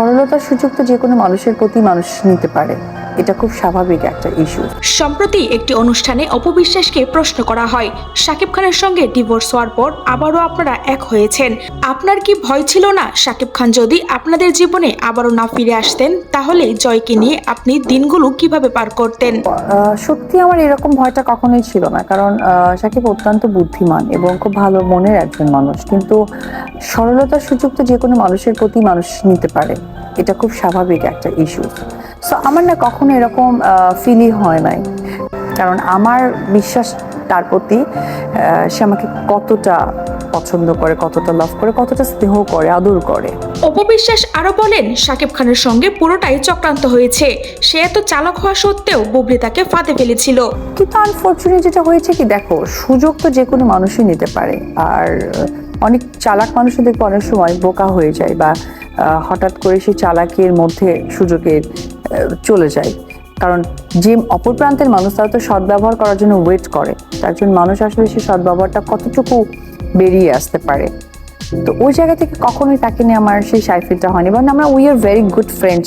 সরলতার সুযোগ তো যে কোনো মানুষের প্রতি মানুষ নিতে পারে। এটা খুব স্বাভাবিক একটা ইস্যু সম্প্রতি একটি অনুষ্ঠানে অপবিশ্বাসকে প্রশ্ন করা হয় শাকিব খানের সঙ্গে ডিভোর্স হওয়ার পর আবারও আপনারা এক হয়েছেন আপনার কি ভয় ছিল না? শাকিব খান যদি আপনাদের জীবনে আবারও না ফিরে আসতেন তাহলে জয়কে নিয়ে আপনি দিনগুলো কীভাবে পার করতেন? সত্যি আমার এরকম ভয়টা কখনোই ছিল না কারণ সাকিব অত্যন্ত বুদ্ধিমান এবং খুব ভালো মনের একজন মানুষ। কিন্তু সরলতার সুযোগ তো যে কোনো মানুষের প্রতি মানুষ নিতে পারে। এটা খুব স্বাভাবিক একটা ইস্যু সো আমার না কখনো এরকম ফিলই হয় নাই। কারণ আমার বিশ্বাস তার প্রতি সে আমাকে কতটা পছন্দ করে কতটা লাভ করে কতটা স্নেহ করে আদর করে। অপবিশ্বাস আরও বলেন শাকিব খানের সঙ্গে পুরোটাই চক্রান্ত হয়েছে। সে এত চালক হওয়া সত্ত্বেও বুবলি তাকে ফাঁদে ফেলেছিল। কিন্তু আনফর্চুনেট যেটা হয়েছে কি দেখো সুযোগ তো যে কোনো মানুষই নিতে পারে। আর অনেক চালাক মানুষও দেখব অনেক সময় বোকা হয়ে যায় বা হঠাৎ করে সেই চালাকের মধ্যে সুযোগের চলে যায়। কারণ যে অপর প্রান্তের মানুষ তারা তো সদ্ব্যবহার করার জন্য ওয়েট করে। তো একজন মানুষ আসলে সেই সদ্ব্যবহারটা কতটুকু বেরিয়ে আসতে পারে। তো ওই জায়গা থেকে কখনোই তাকে নিয়ে আমার সেই সাইফিলটা হয়নি। বা আমরা we are very good friend